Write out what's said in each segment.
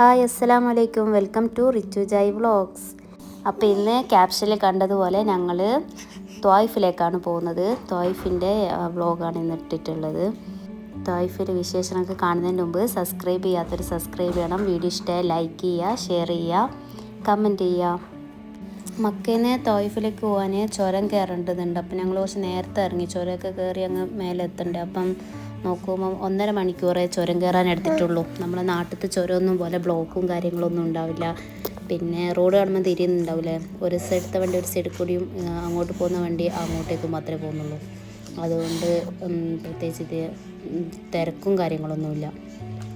Hi അസ്സലാം വലൈക്കും welcome to Richu Jai vlogs. അപ്പോൾ ഇന്ന് ക്യാപ്ഷനിൽ കണ്ടതുപോലെ ഞങ്ങൾ ത്വായിഫിലേക്കാണ് പോകുന്നത്. ത്വായിഫിന്റെ വ്ളോഗാണ് ഇന്ന് ഇട്ടിട്ടുള്ളത്. ത്വായിഫിലെ വിശേഷങ്ങളൊക്കെ കാണുന്നതിന് മുമ്പ് സബ്സ്ക്രൈബ് ചെയ്യാത്തൊരു സബ്സ്ക്രൈബ് ചെയ്യണം. വീഡിയോ ഇഷ്ടമായി ലൈക്ക് ചെയ്യുക ഷെയർ ചെയ്യുക കമന്റ് ചെയ്യുക. മക്കേനെ തോയിഫിലേക്ക് പോകാൻ ചുരം കയറേണ്ടതുണ്ട്. അപ്പം ഞങ്ങൾ കുറച്ച് നേരത്തെ ഇറങ്ങി. ചുരമൊക്കെ കയറി അങ്ങ് മേലെ എത്തണ്ടേ അപ്പം നോക്കുമ്പം ഒന്നര മണിക്കൂറേ ചുരം കയറാൻ എടുത്തിട്ടുള്ളൂ. നമ്മളെ നാട്ടിലത്തെ ചുരമൊന്നും പോലെ ബ്ലോക്കും കാര്യങ്ങളൊന്നും ഉണ്ടാവില്ല. പിന്നെ റോഡ് കാണുമ്പോൾ തിരിയുന്നുണ്ടാവില്ലേ ഒരു സൈഡത്തെ വണ്ടി ഒരു സൈഡിൽ കൂടിയും അങ്ങോട്ട് പോകുന്ന വണ്ടി അങ്ങോട്ടേക്ക് മാത്രമേ പോകുന്നുള്ളൂ. അതുകൊണ്ട് പ്രത്യേകിച്ച് ഇത് തിരക്കും കാര്യങ്ങളൊന്നുമില്ല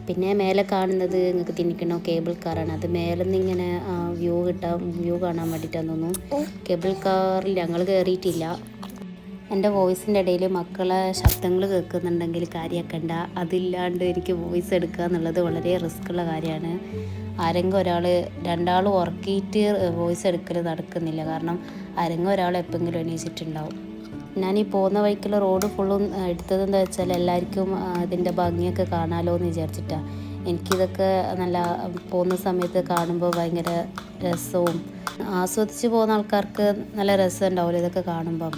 പിന്നെ മേലെ കാണുന്നത് നിങ്ങൾക്ക് തിന്നിക്കണോ? കേബിൾ കാറാണ് അത് മേലെ നിന്ന് ഇങ്ങനെ വ്യൂ കിട്ടാൻ വ്യൂ കാണാൻ വേണ്ടിയിട്ടാന്ന് തോന്നുന്നു. കേബിൾ കാറിൽ ഞങ്ങൾ കയറിയിട്ടില്ല. എന്റെ വോയിസിന്റെ ഇടയിൽ മക്കളെ ശബ്ദങ്ങൾ കേൾക്കുന്നുണ്ടെങ്കിൽ കാര്യമാക്കണ്ട അതില്ലാണ്ട് എനിക്ക് വോയിസ് എടുക്കുക എന്നുള്ളത് വളരെ റിസ്ക്കുള്ള കാര്യമാണ്. ആരെങ്കിലും ഒരാൾ രണ്ടാൾ ഉറക്കിയിട്ട് വോയിസ് എടുക്കൽ നടക്കുന്നില്ല. കാരണം ആരെങ്കിലും ഒരാൾ എപ്പോഴെങ്കിലും എണീച്ചിട്ടുണ്ടാവും. ഞാൻ ഈ പോകുന്ന വഴിക്കുള്ള റോഡ് ഫുള്ളും എടുത്തതെന്ന് വെച്ചാൽ എല്ലാവർക്കും അതിന്റെ ഭംഗിയൊക്കെ കാണാമല്ലോ എന്ന് വിചാരിച്ചിട്ടാണ് എനിക്കിതൊക്കെ നല്ല പോകുന്ന സമയത്ത് കാണുമ്പോൾ ഭയങ്കര രസവും ആസ്വദിച്ച് പോകുന്ന ആൾക്കാർക്ക് നല്ല രസം ഇതൊക്കെ കാണുമ്പം.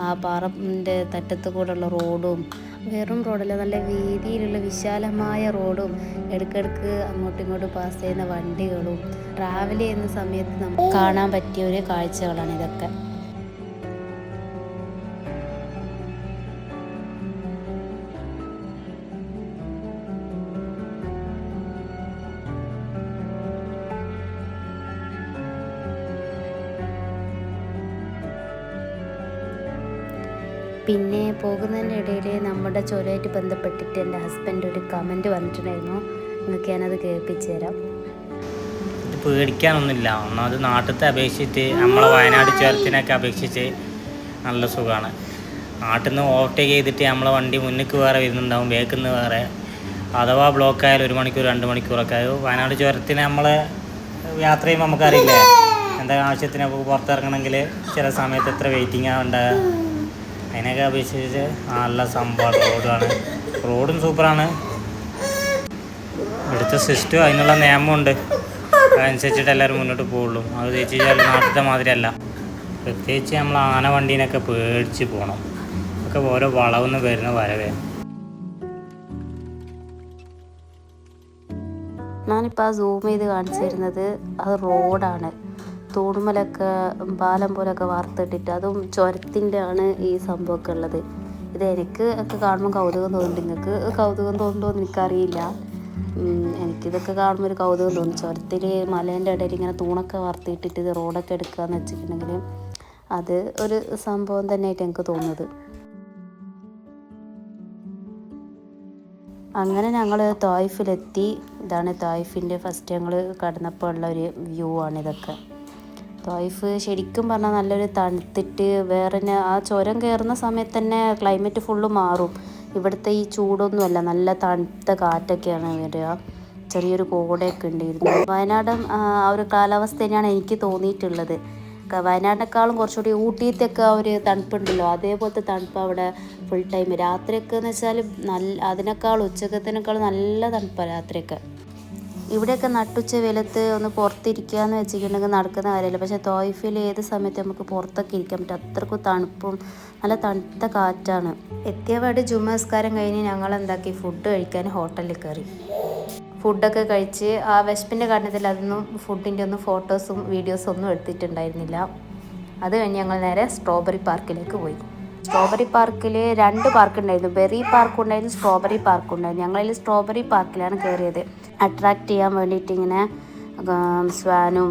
ആ പാറന്റെ തറ്റത്ത് കൂടെയുള്ള റോഡും വെറും റോഡല്ല നല്ല വീതിയിലുള്ള വിശാലമായ റോഡും ഇടയ്ക്കിടയ്ക്ക് അങ്ങോട്ടും ഇങ്ങോട്ടും പാസ് ചെയ്യുന്ന വണ്ടികളും ട്രാവൽ ചെയ്യുന്ന സമയത്ത് നമുക്ക് കാണാൻ പറ്റിയ ഒരു കാഴ്ചകളാണ് ഇതൊക്കെ. പിന്നെ പോകുന്നതിന്റെ ഇടയിൽ നമ്മുടെ ചുരമായിട്ട് ബന്ധപ്പെട്ടിട്ട് എന്റെ ഹസ്ബൻഡ് ഒരു കമന്റ് വന്നിട്ടുണ്ടായിരുന്നു. നിങ്ങൾക്ക് ഞാനത് കേൾപ്പിച്ചു തരാം. പേടിക്കാനൊന്നുമില്ല. ഒന്നാമത് നാട്ടിലത്തെ അപേക്ഷിച്ചിട്ട് നമ്മളെ വയനാട് ചുരത്തിനൊക്കെ അപേക്ഷിച്ച് നല്ല സുഖമാണ്. നാട്ടിൽ നിന്ന് ഓവർടേക്ക് ചെയ്തിട്ട് നമ്മളെ വണ്ടി മുന്നിക്ക് വേറെ വരുന്നുണ്ടാവും ബേക്കിൽ നിന്ന് വേറെ. അഥവാ ബ്ലോക്ക് ആയാലും ഒരു മണിക്കൂർ രണ്ട് മണിക്കൂറൊക്കെ. ആയാലും വയനാട് ചുരത്തിന് നമ്മൾ യാത്ര ചെയ്യുമ്പോൾ നമുക്കറിയില്ലേ? എന്താ ആവശ്യത്തിന് പുറത്തിറങ്ങണമെങ്കിൽ ചില സമയത്ത് എത്ര വെയിറ്റിംഗ് ഉണ്ടാകുക അതിനൊക്കെ അപേക്ഷിച്ച് നല്ല സംഭവമാണ് റോഡാണ്. റോഡും സൂപ്പറാണ്. ഇവിടുത്തെ സിസ്റ്റം അതിനുള്ള നിയമമുണ്ട്. അതനുസരിച്ചിട്ട് എല്ലാവരും മുന്നോട്ട് പോകുള്ളൂ. അത് തേച്ച് കഴിഞ്ഞാൽ നാട്ടിലത്തെ മാതിരിയല്ല. പ്രത്യേകിച്ച് നമ്മൾ ആന വണ്ടീനൊക്കെ പേടിച്ച് പോകണം ഒക്കെ ഓരോ വളവെന്ന് വരുന്ന വരവേ. ഞാനിപ്പോൾ ആ സൂം ചെയ്ത് കാണിച്ചു തരുന്നത് അത് റോഡാണ് തൂണുമലൊക്കെ പാലം പോലൊക്കെ വാർത്തിട്ടിട്ട് അതും ചുരത്തിന്റെ ആണ് ഈ സംഭവമൊക്കെ ഉള്ളത്. ഇത് എനിക്ക് ഒക്കെ കാണുമ്പോൾ കൗതുകം തോന്നുന്നുണ്ട്. നിങ്ങൾക്ക് കൗതുകം തോന്നുന്നുണ്ടോ എന്ന് എനിക്കറിയില്ല. എനിക്കിതൊക്കെ കാണുമ്പോൾ ഒരു കൗതുകം തോന്നും. ചുരത്തിൽ മലേന്റെ ഇടയിൽ ഇങ്ങനെ തൂണൊക്കെ വാർത്തിയിട്ടിട്ട് ഇത് റോഡൊക്കെ എടുക്കുക എന്ന് വെച്ചിട്ടുണ്ടെങ്കിൽ അത് ഒരു സംഭവം തന്നെയായിട്ട് എനിക്ക് തോന്നുന്നത്. അങ്ങനെ ഞങ്ങൾ തോയ്ഫിലെത്തി. ഇതാണ് തോയ്ഫിന്റെ ഫസ്റ്റ് ഞങ്ങൾ കടന്നപ്പോൾ ഉള്ള ഒരു വ്യൂ ആണ് ഇതൊക്കെ. തോയ്ഫ് ശരിക്കും പറഞ്ഞാൽ നല്ലൊരു തണുത്തിട്ട് വേറെ ആ ചുരം കയറുന്ന സമയത്ത് തന്നെ ക്ലൈമറ്റ് ഫുള്ള് മാറും. ഇവിടുത്തെ ഈ ചൂടൊന്നുമല്ല നല്ല തണുത്ത കാറ്റൊക്കെയാണ് വരിക. ചെറിയൊരു കോടയൊക്കെ ഉണ്ടായിരുന്നു. വയനാടൻ ആ ഒരു കാലാവസ്ഥ തന്നെയാണ് എനിക്ക് തോന്നിയിട്ടുള്ളത്. വയനാടിനേക്കാളും കുറച്ചുകൂടി ഊട്ടിയത്തൊക്കെ ആ ഒരു തണുപ്പുണ്ടല്ലോ. അതേപോലത്തെ തണുപ്പ് അവിടെ ഫുൾ ടൈം രാത്രിയൊക്കെ എന്ന് വെച്ചാൽ നല്ല അതിനേക്കാൾ ഉച്ചക്കത്തിനേക്കാൾ നല്ല തണുപ്പാണ് രാത്രിയൊക്കെ. ഇവിടെയൊക്കെ നട്ടുച്ച വിലത്ത് ഒന്ന് പുറത്തിരിക്കുക എന്ന് വെച്ചിട്ടുണ്ടെങ്കിൽ നടക്കുന്ന കാര്യമല്ല. പക്ഷേ തോയ്ഫിൽ ഏത് സമയത്ത് നമുക്ക് പുറത്തൊക്കെ ഇരിക്കാൻ പറ്റും? അത്രക്കും തണുപ്പും നല്ല തണുത്ത കാറ്റാണ്. എത്തിയപാട് ജുമസ്കാരം കഴിഞ്ഞ് ഞങ്ങൾ എന്താക്കി? ഫുഡ് കഴിക്കാൻ ഹോട്ടലിൽ കയറി. ഫുഡൊക്കെ കഴിച്ച് ആ വിശപ്പിന്റെ കാരണത്തിൽ അതൊന്നും ഫുഡിന്റെ ഒന്നും ഫോട്ടോസും വീഡിയോസും ഒന്നും എടുത്തിട്ടുണ്ടായിരുന്നില്ല. അത് കഴിഞ്ഞ് ഞങ്ങൾ നേരെ സ്ട്രോബെറി പാർക്കിലേക്ക് പോയി. സ്ട്രോബെറി പാർക്കിൽ രണ്ട് പാർക്ക് ഉണ്ടായിരുന്നു. ബെറി പാർക്ക് ഉണ്ടായിരുന്നു സ്ട്രോബെറി പാർക്ക് ഉണ്ടായിരുന്നു. ഞങ്ങളതിൽ സ്ട്രോബെറി പാർക്കിലാണ് കയറിയത് അട്രാക്റ്റ് ചെയ്യാൻ വേണ്ടിയിട്ട് ഇങ്ങനെ സ്വാനും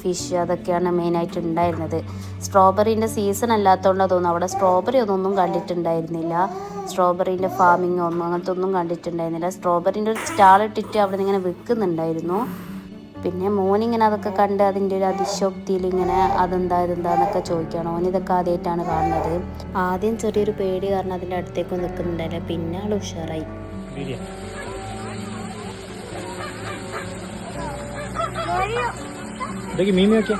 ഫിഷ് അതൊക്കെയാണ് മെയിനായിട്ട് ഉണ്ടായിരുന്നത്. സ്ട്രോബെറീന്റെ സീസൺ അല്ലാത്തതുകൊണ്ട് തോന്നുന്നു. അവിടെ സ്ട്രോബെറി ഒന്നും കണ്ടിട്ടുണ്ടായിരുന്നില്ല. സ്ട്രോബെറീന്റെ ഫാമിംഗ് ഒന്നും അങ്ങനത്തെ ഒന്നും കണ്ടിട്ടുണ്ടായിരുന്നില്ല. സ്ട്രോബെറീന്റെ ഒരു സ്റ്റാൾ ഇട്ടിട്ട് അവിടെ നിന്ന് ഇങ്ങനെ വിൽക്കുന്നുണ്ടായിരുന്നു. പിന്നെ മോനിങ്ങനെ അതൊക്കെ കണ്ട് അതിന്റെ ഒരു അതിശോക്തിയിൽ ഇങ്ങനെ അതെന്താ ഇതെന്താന്നൊക്കെ ചോദിക്കുകയാണ്. ഓൻ ഇതൊക്കെ ആദ്യമായിട്ടാണ് കാണുന്നത്. ആദ്യം ചെറിയൊരു പേടി കാരണം അതിന്റെ അടുത്തേക്ക് നിൽക്കുന്നുണ്ടായില്ല. പിന്നെ ആൾ ഉഷാറായി. മീൻ നോക്കിയാ?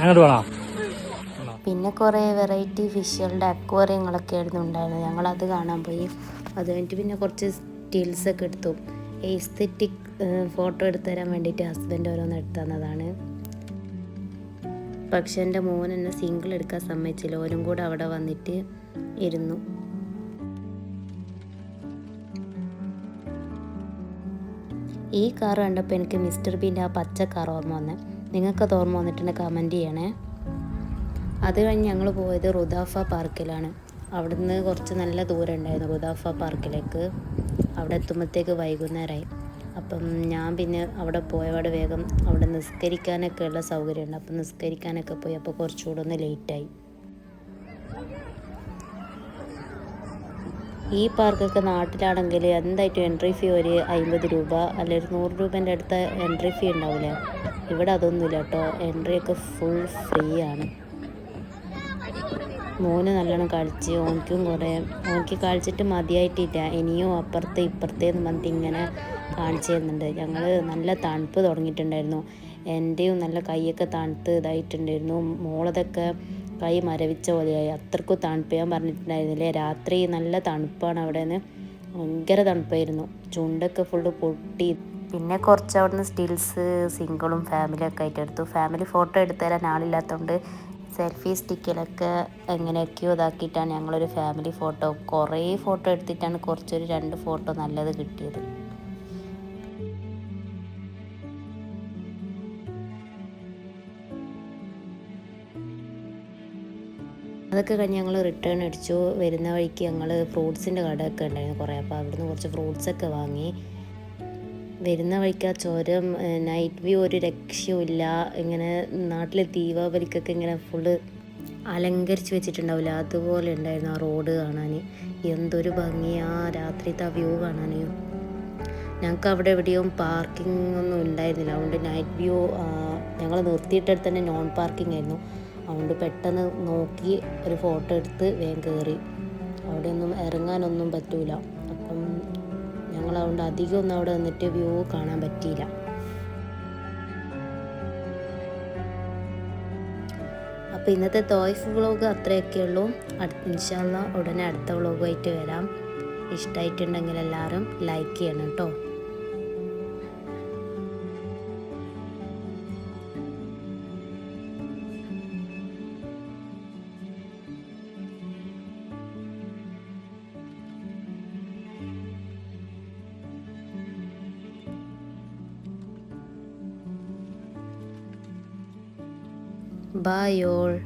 അങ്ങോട്ട് പിന്നെ കുറേ വെറൈറ്റി ഫിഷുകളുടെ അക്വേറിയങ്ങളൊക്കെ ആയിരുന്നു ഉണ്ടായിരുന്നത്. അത് കാണാൻ പോയി. അത് കഴിഞ്ഞിട്ട് പിന്നെ കുറച്ച് സ്റ്റിൽസൊക്കെ എടുത്തു. എസ്തെറ്റിക് ഫോട്ടോ എടുത്തു തരാൻ വേണ്ടിയിട്ട് ഹസ്ബൻഡ് ഓരോന്ന് എടുത്തു തന്നതാണ്. പക്ഷെ എന്റെ മോൻ എന്നെ സിംഗിൾ എടുക്കാൻ സമ്മതിച്ചില്ല. ഓരും കൂടെ അവിടെ വന്നിട്ട് ഇരുന്നു. ഈ കാർ കണ്ടപ്പോൾ എനിക്ക് മിസ്റ്റർ ബീന്റെ ആ പച്ച കാർ ഓർമ്മ വന്നേ. നിങ്ങൾക്കത് ഓർമ്മ വന്നിട്ടുണ്ടെങ്കിൽ കമന്റ് ചെയ്യണേ. അത് കഴിഞ്ഞ് ഞങ്ങൾ പോയത് റുദാഫ പാർക്കിലാണ്. അവിടുന്ന് കുറച്ച് നല്ല ദൂരം ഉണ്ടായിരുന്നു റുദാഫ പാർക്കിലേക്ക്. അവിടെ എത്തുമ്പോഴത്തേക്ക് വൈകുന്നേരമായി. അപ്പം ഞാൻ പിന്നെ അവിടെ പോയപാട് വേഗം അവിടെ നിസ്കരിക്കാനൊക്കെ ഉള്ള സൗകര്യമുണ്ട്. അപ്പം നിസ്കരിക്കാനൊക്കെ പോയി. അപ്പോൾ കുറച്ചുകൂടെ ഒന്ന് ലേറ്റായി ഈ പാർക്കൊക്കെ നാട്ടിലാണെങ്കിൽ എന്തായിട്ടും എൻട്രി ഫീ ഒരു അമ്പത് രൂപ അല്ലെങ്കിൽ ഒരു നൂറ് രൂപേന്റെ അടുത്ത എൻട്രി ഫീ ഉണ്ടാവില്ല? ഇവിടെ അതൊന്നുമില്ല കേട്ടോ. എൻട്രി ഒക്കെ ഫുൾ ഫ്രീ ആണ്. മോന് നല്ലോണം കളിച്ച് ഓനിക്കും കുറേ ഓനിക്ക് കളിച്ചിട്ട് മതിയായിട്ടില്ല. ഇനിയും അപ്പുറത്ത് ഇപ്പുറത്തേന്ന് പറഞ്ഞിട്ട് ഇങ്ങനെ കാണിച്ചു തരുന്നുണ്ട്. ഞങ്ങൾ നല്ല തണുപ്പ് തുടങ്ങിയിട്ടുണ്ടായിരുന്നു. എന്റെയും നല്ല കൈയൊക്കെ തണുത്ത് ഇതായിട്ടുണ്ടായിരുന്നു. മോളതൊക്കെ കൈ മരവിച്ച പോലെയായി. അത്രക്കും തണുപ്പ്. ഞാൻ പറഞ്ഞിട്ടുണ്ടായിരുന്നില്ലേ? രാത്രി നല്ല തണുപ്പാണ് അവിടെ നിന്ന് ഭയങ്കര തണുപ്പായിരുന്നു. ചുണ്ടൊക്കെ ഫുള്ള് പൊട്ടി. പിന്നെ കുറച്ച് അവിടുന്ന് സ്റ്റിൽസ് സിംഗിളും ഫാമിലിയൊക്കെ ആയിട്ട് എടുത്തു. ഫാമിലി ഫോട്ടോ എടുത്തു തരാൻ ആളില്ലാത്തതുകൊണ്ട് സെൽഫി സ്റ്റിക്കിലൊക്കെ എങ്ങനെയൊക്കെയോ ഇതാക്കിയിട്ടാണ് ഞങ്ങളൊരു ഫാമിലി ഫോട്ടോ കുറേ ഫോട്ടോ എടുത്തിട്ടാണ് കുറച്ചൊരു രണ്ട് ഫോട്ടോ നല്ലത് കിട്ടിയത്. അതൊക്കെ കഴിഞ്ഞ് ഞങ്ങൾ റിട്ടേൺ അടിച്ചു. വരുന്ന വഴിക്ക് ഞങ്ങൾ ഫ്രൂട്ട്സിന്റെ കടയൊക്കെ ഉണ്ടായിരുന്നു കുറേ. അപ്പോൾ അവിടുന്ന് കുറച്ച് ഫ്രൂട്ട്സൊക്കെ വാങ്ങി. വരുന്ന വഴിക്ക് ആ ചുരം നൈറ്റ് വ്യൂ ഒരു രക്ഷയുമില്ല. ഇങ്ങനെ നാട്ടിലെ ദീപാവലിക്കൊക്കെ ഇങ്ങനെ ഫുള്ള് അലങ്കരിച്ച് വെച്ചിട്ടുണ്ടാവില്ല. അതുപോലെ ഉണ്ടായിരുന്നു ആ റോഡ് കാണാൻ എന്തൊരു ഭംഗിയാ രാത്രിത്തെ ആ വ്യൂ കാണാൻ ഞങ്ങൾക്ക് അവിടെ എവിടെയും പാർക്കിംഗ് ഒന്നും ഉണ്ടായിരുന്നില്ല. അതുകൊണ്ട് നൈറ്റ് വ്യൂ ഞങ്ങൾ നിർത്തിയിട്ടടുത്ത് തന്നെ നോൺ പാർക്കിംഗ് ആയിരുന്നു. അതുകൊണ്ട് പെട്ടെന്ന് നോക്കി ഒരു ഫോട്ടോ എടുത്ത് വേഗം കയറി അവിടെ ഒന്നും ഇറങ്ങാനൊന്നും പറ്റൂല. അപ്പം ഞങ്ങൾ അതുകൊണ്ട് അധികം ഒന്നും അവിടെ നിന്നിട്ട് വ്യൂ കാണാൻ പറ്റിയില്ല. അപ്പോൾ ഇന്നത്തെ തോയ്ഫ് വ്ളോഗ് അത്രയൊക്കെ ഉള്ളൂ. അടുത്ത ഇൻഷാല്ല ഉടനെ അടുത്ത വ്ളോഗുമായിട്ട് വരാം. ഇഷ്ടമായിട്ടുണ്ടെങ്കിൽ എല്ലാവരും ലൈക്ക് ചെയ്യണം കേട്ടോ. by your